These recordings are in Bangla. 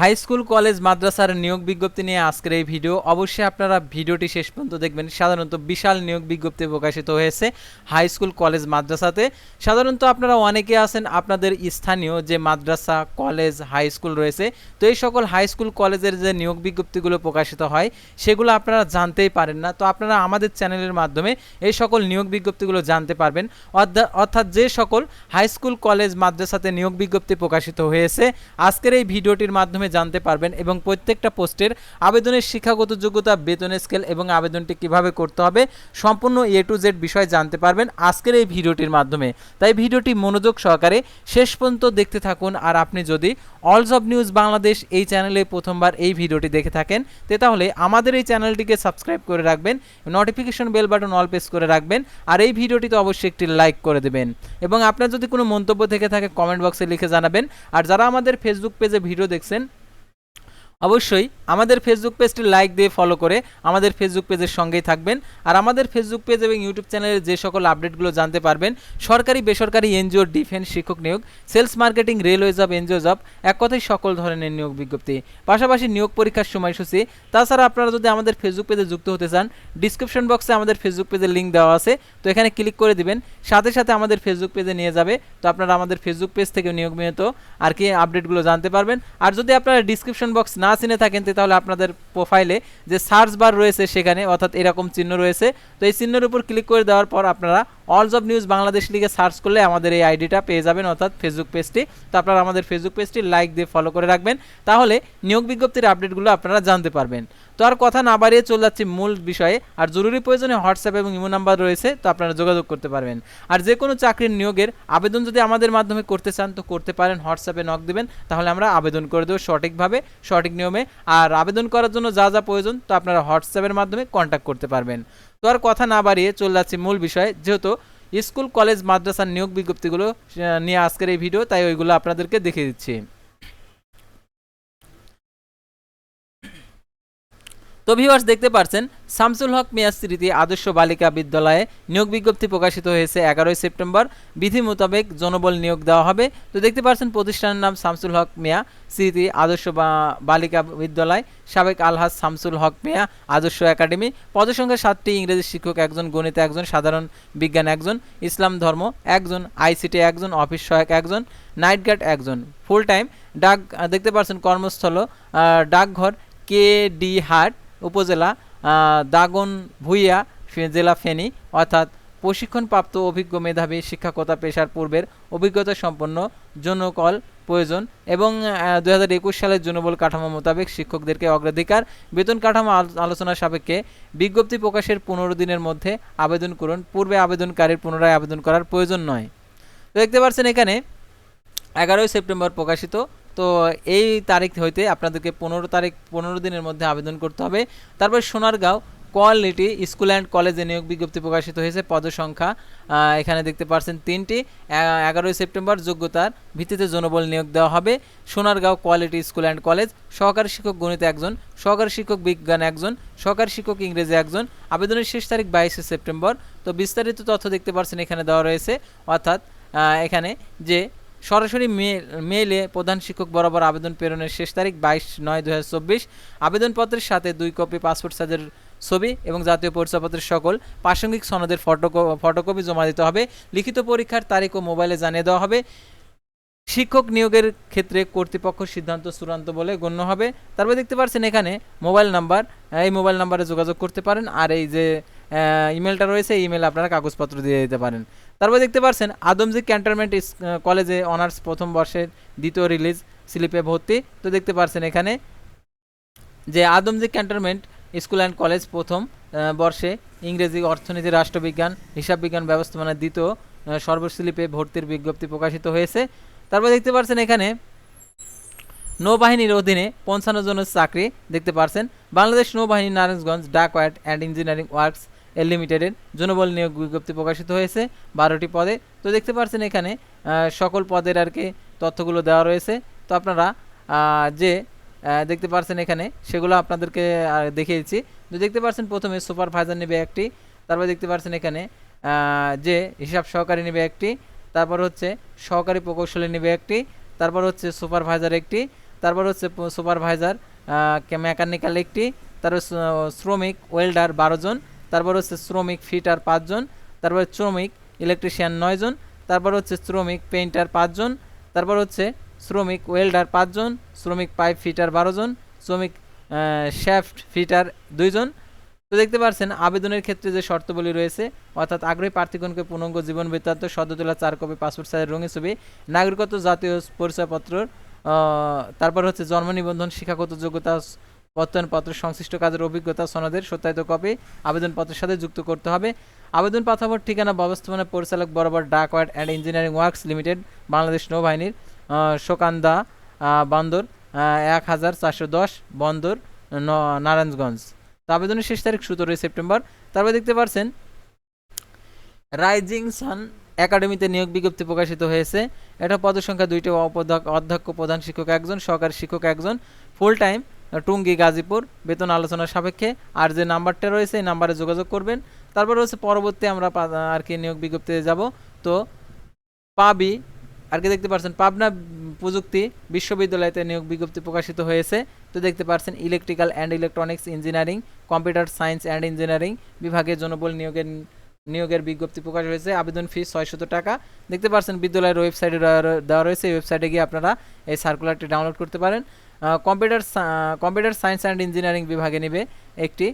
হাই স্কুল, কলেজ, মাদ্রাসার নিয়োগ বিজ্ঞপ্তি নিয়ে আজকের এই ভিডিও। অবশ্যই আপনারা ভিডিওটি শেষ পর্যন্ত দেখবেন। সাধারণত বিশাল নিয়োগ বিজ্ঞপ্তি প্রকাশিত হয়েছে হাই স্কুল, কলেজ, মাদ্রাসাতে। সাধারণত আপনারা অনেকে আছেন আপনাদের স্থানীয় যে মাদ্রাসা, কলেজ, হাই স্কুল রয়েছে। তো এই সকল হাই স্কুল, কলেজের যে নিয়োগ বিজ্ঞপ্তিগুলো প্রকাশিত হয়, সেগুলো আপনারা জানতেই পারেন না। তো আপনারা আমাদের চ্যানেলের মাধ্যমে এই সকল নিয়োগ বিজ্ঞপ্তিগুলো জানতে পারবেন। অর্থাৎ যে সকল হাই স্কুল, কলেজ, মাদ্রাসাতে নিয়োগ বিজ্ঞপ্তি প্রকাশিত হয়েছে, আজকের এই ভিডিওটির মাধ্যমে জানতে পারবেন এবং প্রত্যেকটা পোস্টের আবেদনের শিক্ষাগত যোগ্যতা, বেতন স্কেল এবং আবেদনটি কীভাবে করতে হবে সম্পূর্ণ এ টু জেড বিষয় জানতে পারবেন আজকের এই ভিডিওটির মাধ্যমে। তাই ভিডিওটি মনোযোগ সহকারে শেষ পর্যন্ত দেখতে থাকুন আর আপনি যদি অলস অব নিউজ বাংলাদেশ এই চ্যানেলে প্রথমবার এই ভিডিওটি দেখে থাকেন, তে তাহলে আমাদের এই চ্যানেলটিকে সাবস্ক্রাইব করে রাখবেন notification bell button all press করে রাখবেন আর এই ভিডিওটিতে অবশ্যই একটি লাইক করে দেবেন। এবং আপনার যদি কোনো মন্তব্য থেকে থাকে কমেন্ট বক্সে লিখে জানাবেন। আর যারা আমাদের ফেসবুক পেজে ভিডিও দেখছেন অবশ্যই আমাদের ফেসবুক পেজটি লাইক দিয়ে ফলো করে আমাদের ফেসবুক পেজের সঙ্গেই থাকবেন। আর আমাদের ফেসবুক পেজ এবং ইউটিউব চ্যানেলের যে সকল আপডেটগুলো জানতে পারবেন, সরকারি, বেসরকারি এনজিও ডিফেন্স শিক্ষক নিয়োগ sales marketing railway job NGO job এক কথায় সকল ধরনের নিয়োগ বিজ্ঞপ্তি। পাশাপাশি নিয়োগ পরীক্ষার সময়সূচি, তাছাড়া আপনারা যদি আমাদের ফেসবুক পেজে যুক্ত হতে চান ডিসক্রিপশন বক্সে আমাদের ফেসবুক পেজের লিঙ্ক দেওয়া আছে, তো এখানে ক্লিক করে দিবেন। সাথে সাথে আমাদের ফেসবুক পেজে নিয়ে যাবে, তো আপনারা আমাদের ফেসবুক পেজ থেকে নিয়োগ নিয়মিত আর কি আপডেটগুলো জানতে পারবেন। আর যদি আপনারা ডিসক্রিপশন বক্স না চিনে থাকেন তাহলে আপনাদের প্রোফাইলে যে সার্চ বার রয়েছে সেখানে অর্থাৎ এরকম চিহ্ন রয়েছে, তো এই চিহ্নের উপর ক্লিক করে দেওয়ার পর আপনারা অলস অফ নিউজ বাংলাদেশ লিগে সার্চ করলে আমাদের এই আইডিটা পেয়ে যাবেন, অর্থাৎ ফেসবুক পেজটি তো আপনারা আমাদের ফেসবুক পেজটি লাইক দিয়ে ফলো করে রাখবেন। তাহলে নিয়োগ বিজ্ঞপ্তির আপডেটগুলো আপনারা জানতে পারবেন। তো আর কথা না বাড়িয়ে চলে যাচ্ছি মূল বিষয়ে। আর জরুরি প্রয়োজনে হোয়াটসঅ্যাপ এবং ইমো নাম্বার রয়েছে, তো আপনারা যোগাযোগ করতে পারবেন। আর যে কোনো চাকরির নিয়োগের আবেদন যদি আমাদের মাধ্যমে করতে চান, তো করতে পারেন। হোয়াটসঅ্যাপে নক দেবেন, তাহলে আমরা আবেদন করে দেবো সঠিকভাবে, সঠিক নিয়মে। আর আবেদন করার জন্য যা যা প্রয়োজন, তো আপনারা হোয়াটসঅ্যাপের মাধ্যমে কন্ট্যাক্ট করতে পারবেন। তো আর কথা না বাড়িয়ে চলে যাচ্ছি মূল বিষয়। যেহেতু স্কুল, কলেজ, মাদ্রাসার নিয়োগ বিজ্ঞপ্তিগুলো নিয়ে আজকের এই ভিডিও তাই ওইগুলো আপনাদেরকে দেখে দিচ্ছি। তো ভিউয়ার্স দেখতে পাচ্ছেন শামসুল হক মিয়া স্মৃতি আদর্শ বালিকা বিদ্যালয়ে নিয়োগ বিজ্ঞপ্তি প্রকাশিত হয়েছে এগারোই সেপ্টেম্বর। বিধি মোতাবেক জনবল নিয়োগ দেওয়া হবে। তো দেখতে পাচ্ছেন প্রতিষ্ঠানের নাম শামসুল হক মিয়া, স্মৃতি আদর্শ বালিকা বিদ্যালয়। সাবেক আলহাজ শামসুল হক মিয়া, আদর্শ একাডেমি। পদসংখ্যা সাতটি ইংরেজি শিক্ষক, একজন গণিত একজন, সাধারণ বিজ্ঞান একজন, ইসলাম ধর্ম একজন, আইসিটি একজন, অফিস সহায়ক একজন নাইট গার্ড একজন, ফুল টাইম। ডাক, দেখতে পাচ্ছেন কর্মস্থল ডাকঘর কে ডি হাট। উপজেলা দাগন ভুইয়া জেলা ফেনী, অর্থাৎ প্রশিক্ষণপ্রাপ্ত অভিজ্ঞ মেধাবী, শিক্ষকতা পেশার পূর্বের অভিজ্ঞতা সম্পন্ন, জনকল প্রয়োজন এবং দু হাজার একুশ সালের জনবল কাঠামো মোতাবেক শিক্ষকদেরকে অগ্রাধিকার, বেতন কাঠামো আল- আলোচনা সাপেক্ষে বিজ্ঞপ্তি প্রকাশের পনেরো দিনের মধ্যে আবেদন করুন। পূর্বে আবেদনকারীর পুনরায় আবেদন করার প্রয়োজন নয়। দেখতে পাচ্ছেন এখানে এগারোই সেপ্টেম্বর প্রকাশিত তো এই তারিখ হইতে আপনাদেরকে পনেরো তারিখ, পনেরো দিনের মধ্যে আবেদন করতে হবে। তারপর সোনারগাঁও, কোয়ালিটি স্কুল অ্যান্ড কলেজে নিয়োগ বিজ্ঞপ্তি প্রকাশিত হয়েছে, পদসংখ্যা এখানে দেখতে পাচ্ছেন তিনটি। এগারোই সেপ্টেম্বর যোগ্যতার ভিত্তিতে জনবল নিয়োগ দেওয়া হবে। Sonargaon quality school and college, সহকারী শিক্ষক গণিত একজন, সহকারী শিক্ষক বিজ্ঞান একজন, সহকারী শিক্ষক ইংরেজি একজন। আবেদনের শেষ তারিখ বাইশে সেপ্টেম্বর। তো বিস্তারিত তথ্য দেখতে পাচ্ছেন এখানে দেওয়া রয়েছে। অর্থাৎ এখানে যে সরাসরি মেল প্রধান শিক্ষক বরাবর আবেদন প্রেরণের শেষ তারিখ বাইশ নয় দু আবেদনপত্রের সাথে দুই কপি পাসপোর্ট সাইজের ছবি এবং জাতীয় পরিচয়পত্রের সকল প্রাসঙ্গিক সনদের ফটো ফটোকপি জমা দিতে হবে। লিখিত পরীক্ষার তারিখ ও মোবাইলে জানিয়ে দেওয়া হবে। শিক্ষক নিয়োগের ক্ষেত্রে কর্তৃপক্ষ সিদ্ধান্ত চূড়ান্ত বলে গণ্য হবে। তারপর দেখতে পাচ্ছেন এখানে মোবাইল নাম্বার এই মোবাইল নাম্বারে যোগাযোগ করতে পারেন। আর এই যে ইমেলটা রয়েছে ইমেলে আপনারা কাগজপত্র দিয়ে দিতে পারেন। তারপর দেখতে পাচ্ছেন আদমজি ক্যান্টনমেন্ট কলেজে অনার্স প্রথম বর্ষের দ্বিতীয় রিলিজ স্লিপে ভর্তি। তো দেখতে পাচ্ছেন এখানে যে Adamjee cantonment school and college প্রথম বর্ষে ইংরেজি, অর্থনীতি, রাষ্ট্রবিজ্ঞান হিসাব বিজ্ঞান ব্যবস্থাপনার দ্বিতীয় সর্বস্লিপে ভর্তির বিজ্ঞপ্তি প্রকাশিত হয়েছে। তারপর দেখতে পাচ্ছেন এখানে নৌবাহিনীর অধীনে পঞ্চান্ন জনের চাকরি। দেখতে পাচ্ছেন বাংলাদেশ নৌবাহিনী, নারায়ণগঞ্জ ডাক ওয়ার্ড অ্যান্ড ইঞ্জিনিয়ারিং ওয়ার্কস লিমিটেডের জনবল নিয়োগ বিজ্ঞপ্তি প্রকাশিত হয়েছে বারোটি পদে। তো দেখতে পাচ্ছেন এখানে সকল পদের আর কি তথ্যগুলো দেওয়া রয়েছে। তো আপনারা যে দেখতে পাচ্ছেন এখানে, সেগুলো আপনাদেরকে দেখিয়েছি তো দেখতে পাচ্ছেন প্রথমে সুপারভাইজার নেবে একটি, তারপর দেখতে পাচ্ছেন এখানে যে, হিসাব সহকারী নেবে একটি, তারপর হচ্ছে সহকারী প্রকৌশলী নেবে একটি, তারপর হচ্ছে সুপারভাইজার একটি, তারপর হচ্ছে সুপারভাইজার মেকানিক্যাল একটি, তারপর শ্রমিক, ওয়েল্ডার বারো জন তারপর হচ্ছে শ্রমিক, ফিটার পাঁচজন, তারপর শ্রমিক, ইলেকট্রিশিয়ান নয় জন তারপর হচ্ছে শ্রমিক, পেইন্টার পাঁচজন, তারপর হচ্ছে শ্রমিক, ওয়েল্ডার পাঁচজন, শ্রমিক পাইপ ফিটার বারো জন শ্রমিক শ্যাফট ফিটার দুইজন। তো দেখতে পাচ্ছেন আবেদনের ক্ষেত্রে যে শর্তাবলী রয়েছে, অর্থাৎ আগ্রহী প্রার্থীগণকে পূর্ণাঙ্গ জীবন বৃত্তান্ত সদ্য তোলা চার কপি পাসপোর্ট সাইজের রঙিন ছবি, নাগরিকত্ব জাতীয় পরিচয়পত্র তারপর হচ্ছে জন্ম নিবন্ধন, শিক্ষাগত যোগ্যতা প্রত্যয়নপত্র সংশ্লিষ্ট কাজের অভিজ্ঞতা, সনদের সত্যায়িত কপি, আবেদনপত্রের সাথে যুক্ত করতে হবে। আবেদন পাঠাবার ঠিকানা ব্যবস্থাপনা পরিচালক বরাবর dockyard and engineering works limited, Bangladesh নৌবাহিনীর শোকান্দা বন্দর এক হাজার চারশো দশ, বন্দর নারায়ণগঞ্জ। তো আবেদনের শেষ তারিখ সতেরোই সেপ্টেম্বর। তারপরে দেখতে পাচ্ছেন রাইজিং সান একাডেমিতে নিয়োগ বিজ্ঞপ্তি প্রকাশিত হয়েছে। এটা পদসংখ্যা দুইটি অধ্যক্ষ প্রধান শিক্ষক একজন, সহকারী শিক্ষক একজন ফুল টাইম টুঙ্গি গাজীপুর, বেতন আলোচনার সাপেক্ষে। আর যে নাম্বারটা রয়েছে, এই নাম্বারে যোগাযোগ করবেন। তারপর হচ্ছে পরবর্তী আমরা আর কি নিয়োগ বিজ্ঞপ্তিতে যাব। তো, পাবি, আর কি দেখতে পাচ্ছেন, পাবনা প্রযুক্তি বিশ্ববিদ্যালয়তে নিয়োগ বিজ্ঞপ্তি প্রকাশিত হয়েছে। তো দেখতে পাচ্ছেন, electrical and electronics engineering, computer science and engineering বিভাগে জনবল নিয়োগের নিয়োগের বিজ্ঞপ্তি প্রকাশ হয়েছে। আবেদন ফি ছয়শত টাকা। দেখতে পাচ্ছেন, বিদ্যালয়ের ওয়েবসাইটে দেওয়া রয়েছে, এই ওয়েবসাইটে গিয়ে আপনারা এই সার্কুলারটি ডাউনলোড করতে পারেন। Computer computer science and engineering বিভাগে নেবে একটি।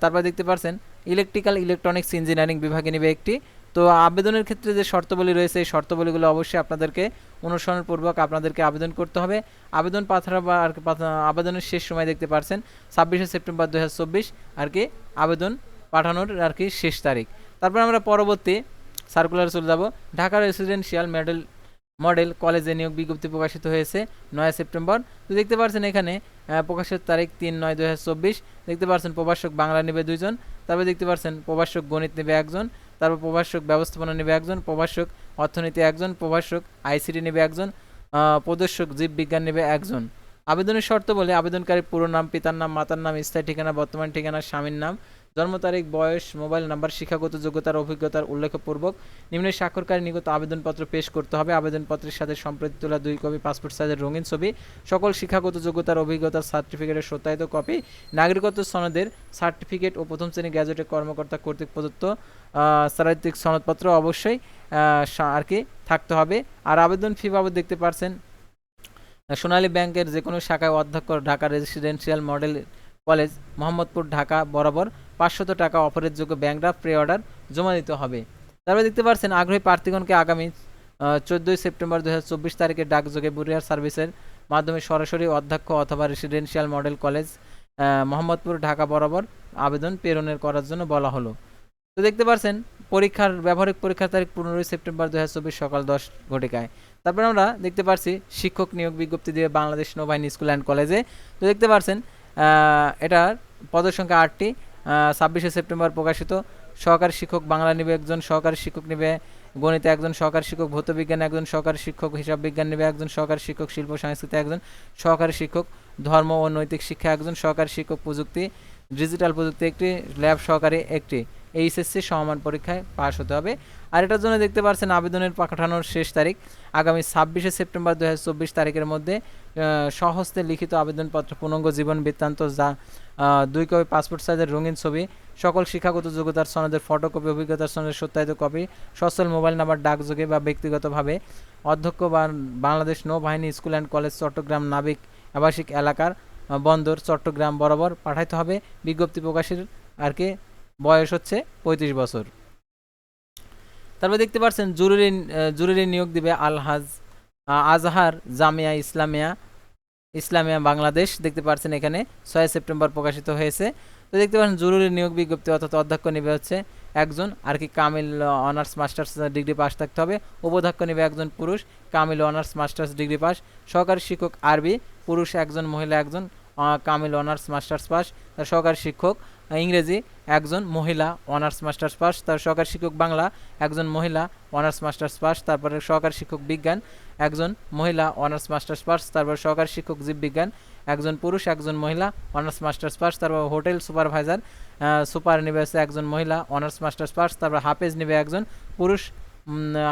তারপর দেখতে পাচ্ছেন ইলেকট্রিক্যাল ইলেকট্রনিক্স ইঞ্জিনিয়ারিং বিভাগে নেবে একটি। তো আবেদনের ক্ষেত্রে যে শর্তাবলী রয়েছে, এই শর্তাবলীগুলো অবশ্যই আপনাদেরকে অনুসরণপূর্বক আপনাদেরকে আবেদন করতে হবে। আবেদন পাঠানো বা আর আবেদনের শেষ সময় দেখতে পারছেন, ছাব্বিশে সেপ্টেম্বর দু হাজার চব্বিশ, আর কি আবেদন পাঠানোর আর কি শেষ তারিখ। তারপর আমরা পরবর্তী সার্কুলার চলে যাব। ঢাকা রেসিডেন্সিয়াল মডেল মডেল কলেজে নিয়োগ বিজ্ঞপ্তি প্রকাশিত হয়েছে নয় সেপ্টেম্বর। তো দেখতে পাচ্ছেন এখানে প্রকাশের তারিখ তিন নয় দু দেখতে পাচ্ছেন প্রভাষক বাংলা নেবে দুইজন, তারপর দেখতে পাচ্ছেন প্রভাষক গণিত নেবে একজন, তারপর প্রভাষক ব্যবস্থাপনা নেবে একজন, প্রভাষক অর্থনীতি একজন, প্রভাষক আইসিটি নেবে একজন প্রদর্শক জীববিজ্ঞান নেবে একজন। আবেদনের শর্ত বলে আবেদনকারীর পুরো নাম, পিতার নাম, মাতার নাম, স্থায়ী ঠিকানা, বর্তমান ঠিকানা, স্বামীর নাম জন্ম তারিখ, বয়স, মোবাইল নাম্বার, শিক্ষাগত যোগ্যতার অভিজ্ঞতার উল্লেখপূর্বক নিম্নের স্বাক্ষরকারী নিগত আবেদনপত্র পেশ করতে হবে। আবেদনপত্রের সাথে সম্প্রতি তোলা দুই কপি, পাসপোর্ট সাইজের রঙিন ছবি, সকল শিক্ষাগত যোগ্যতার অভিজ্ঞতার সার্টিফিকেটের সত্যায়িত কপি, নাগরিকত্ব সনদের সার্টিফিকেট ও প্রথম শ্রেণি গ্যাজেটের কর্মকর্তা কর্তৃক প্রদত্ত চারিত্রিক সনদপত্র অবশ্যই আর কি থাকতে হবে। আর আবেদন ফি বাবদ দেখতে পারছেন, সোনালী ব্যাংকের যে কোনো শাখায় অধ্যক্ষ, Dhaka residential model college Mohammadpur Dhaka বরাবর পাঁচশত টাকা অফারের যোগ্য ব্যাংক ড্রাফট প্রি অর্ডার জমা দিতে হবে। তারপরে দেখতে পাচ্ছেন আগ্রহী প্রার্থীগণকে আগামী চোদ্দোই সেপ্টেম্বর দু হাজার চব্বিশ তারিখে ডাকযোগে বুরিয়ার সার্ভিসের মাধ্যমে সরাসরি অধ্যক্ষ অথবা residential model college Mohammadpur Dhaka বরাবর আবেদন প্রেরণের করার জন্য বলা হলো। তো দেখতে পাচ্ছেন পরীক্ষার, ব্যবহারিক পরীক্ষার তারিখ পনেরোই সেপ্টেম্বর দু হাজার চব্বিশ সকাল দশ ঘটিকায়। তারপর আমরা দেখতে পাচ্ছি শিক্ষক নিয়োগ বিজ্ঞপ্তি দিয়ে বাংলাদেশ নৌবাহিনী স্কুল অ্যান্ড কলেজে। তো দেখতে পাচ্ছেন এটার পদের সংখ্যা আটটি। ছাব্বিশে সেপ্টেম্বর প্রকাশিত। সহকারী শিক্ষক বাংলা নিবে একজন, সহকারী শিক্ষক নিবে গণিতে একজন, সহকারী শিক্ষক ভৌতবিজ্ঞান একজন, সহকারী শিক্ষক হিসাব বিজ্ঞান নিবে একজন, সহকারী শিক্ষক শিল্প সংস্কৃতি একজন, সহকারী শিক্ষক ধর্ম ও নৈতিক শিক্ষা একজন, সহকারী শিক্ষক প্রযুক্তি ডিজিটাল প্রযুক্তি একটি ল্যাব সহকারী একটি এইচএসসি সমমান পরীক্ষায় পাশ হতে হবে। আর এটার জন্য দেখতে পাচ্ছেন আবেদনের পাঠানোর শেষ তারিখ। আগামী ছাব্বিশে সেপ্টেম্বর দুই হাজার চব্বিশ তারিখের মধ্যে আহ, স্বহস্তে লিখিত আবেদনপত্র পূর্ণাঙ্গ জীবন বৃত্তান্ত যা দুই কপি পাসপোর্ট সাইজের রঙিন ছবি সকল শিক্ষাগত যোগ্যতার সনদের ফটোকপি অভিজ্ঞতার সনদের সত্যায়িত কপি সচল মোবাইল নাম্বার ডাকযোগে বা ব্যক্তিগতভাবে অধ্যক্ষ বা বাংলাদেশ নৌবাহিনী স্কুল অ্যান্ড কলেজ চট্টগ্রাম নাবিক আবাসিক এলাকার বন্দর চট্টগ্রাম বরাবর পাঠাইতে হবে। বিজ্ঞপ্তি প্রকাশের আর কি বয়স হচ্ছে পঁয়ত্রিশ বছর। তারপর দেখতে পাচ্ছেন জরুরি জরুরি নিয়োগ দিবে আলহাজ আজহার জামিয়া ইসলামিয়া ইসলামিয়া বাংলাদেশ। দেখতে পাচ্ছেন এখানে ছয় সেপ্টেম্বর প্রকাশিত হয়েছে। তো দেখতে পাচ্ছেন জরুরি নিয়োগ বিজ্ঞপ্তি অর্থাৎ অধ্যক্ষ নেবে হচ্ছে একজন, আর কি Kamil honours, masters degree pass থাকতে হবে। উপাধ্যক্ষ নেবে একজন পুরুষ, Kamil, honours, masters, degree pass সহকারী শিক্ষক আরবি, পুরুষ একজন, মহিলা একজন কামিল, অনার্স, মাস্টার্স পাস তার সহকারী শিক্ষক ইংরেজি একজন, মহিলা, অনার্স, মাস্টার্স পাস তার সহকারী শিক্ষক বাংলা, একজন, মহিলা, অনার্স, মাস্টার্স পাস তারপরে সহকারী শিক্ষক বিজ্ঞান, একজন, মহিলা, অনার্স, মাস্টার্স পাস তারপর সহকারী শিক্ষক জীববিজ্ঞান একজন পুরুষ, একজন মহিলা, অনার্স, মাস্টার্স পাস, তারপর হোটেল সুপারভাইজার সুপার নেবে একজন মহিলা, অনার্স, মাস্টার্স পাস, তারপর হাফেজ নেবে একজন পুরুষ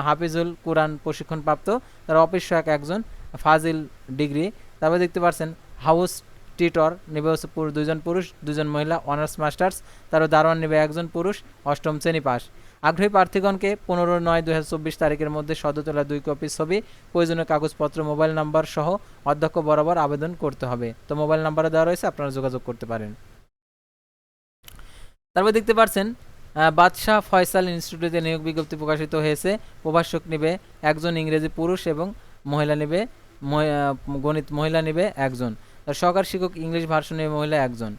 হাফিজুল কোরআন প্রশিক্ষণপ্রাপ্ত, তার অফিস সহায়ক একজন, ফাজিল ডিগ্রি। তারপর দেখতে পাচ্ছেন হাউস টিটর নেবে হচ্ছে দুজন পুরুষ দুজন মহিলা, অনার্স, মাস্টার্স, তারপর দারোয়ান নেবে একজন পুরুষ, অষ্টম শ্রেণি পাস। আগ্রহী প্রার্থীগণকে পনেরো নয় দুই তারিখের মধ্যে সদ্য তোলা দুই কপি ছবি, প্রয়োজনীয় কাগজপত্র, মোবাইল নাম্বার সহ অধ্যক্ষ বরাবর আবেদন করতে হবে। তো মোবাইল নাম্বারে দেওয়া রয়েছে, আপনারা যোগাযোগ করতে পারেন। তারপর দেখতে পাচ্ছেন বাদশাহ ফয়সাল ইনস্টিটিউটে নিয়োগ বিজ্ঞপ্তি প্রকাশিত হয়েছে। প্রভাষক নেবে একজন ইংরেজি পুরুষ এবং মহিলা নেবে গণিত মহিলা নেবে একজন। সহকারী শিক্ষক ইংলিশ ভার্সন মহিলা একজন।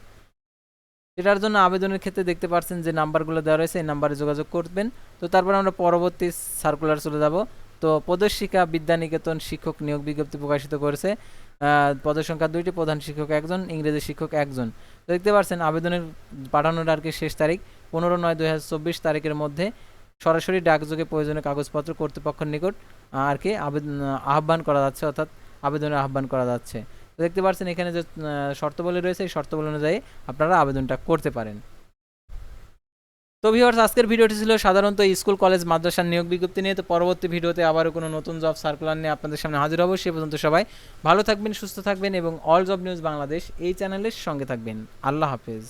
এটার জন্য আবেদনের ক্ষেত্রে দেখতে পাচ্ছেন যে নাম্বারগুলো দেওয়া রয়েছে, এই নাম্বারে যোগাযোগ করবেন। তো তারপর আমরা পরবর্তী সার্কুলার চলে যাব। তো পদশিকা বিদ্যানিকেতন শিক্ষক নিয়োগ বিজ্ঞপ্তি প্রকাশিত করেছে। পদের সংখ্যা দুইটি, প্রধান শিক্ষক একজন, ইংরেজি শিক্ষক একজন। তো দেখতে পাচ্ছেন আবেদনের পাঠানোর আর কি শেষ তারিখ, পনেরো নয় দুই তারিখের মধ্যে সরাসরি ডাকযোগে প্রয়োজনীয় কাগজপত্র কর্তৃপক্ষের নিকট আর কি আবেদন আহ্বান করা যাচ্ছে, অর্থাৎ আবেদনের আহ্বান করা যাচ্ছে। দেখতে পাচ্ছেন এখানে যে শর্তবলী রয়েছে, এই শর্তবলী অনুযায়ী আপনারা আবেদনটা করতে পারেন। তো ভিউয়ার্স আজকের ভিডিওটি ছিল সাধারণত স্কুল, কলেজ মাদ্রাসার নিয়োগ বিজ্ঞপ্তি নিয়ে। তো পরবর্তী ভিডিওতে আবারও কোনো নতুন জব সার্কুলার নিয়ে আপনাদের সামনে হাজির হব। সে পর্যন্ত সবাই ভালো থাকবেন, সুস্থ থাকবেন এবং অল জব নিউজ বাংলাদেশ এই চ্যানেলের সঙ্গে থাকবেন। আল্লাহ হাফেজ।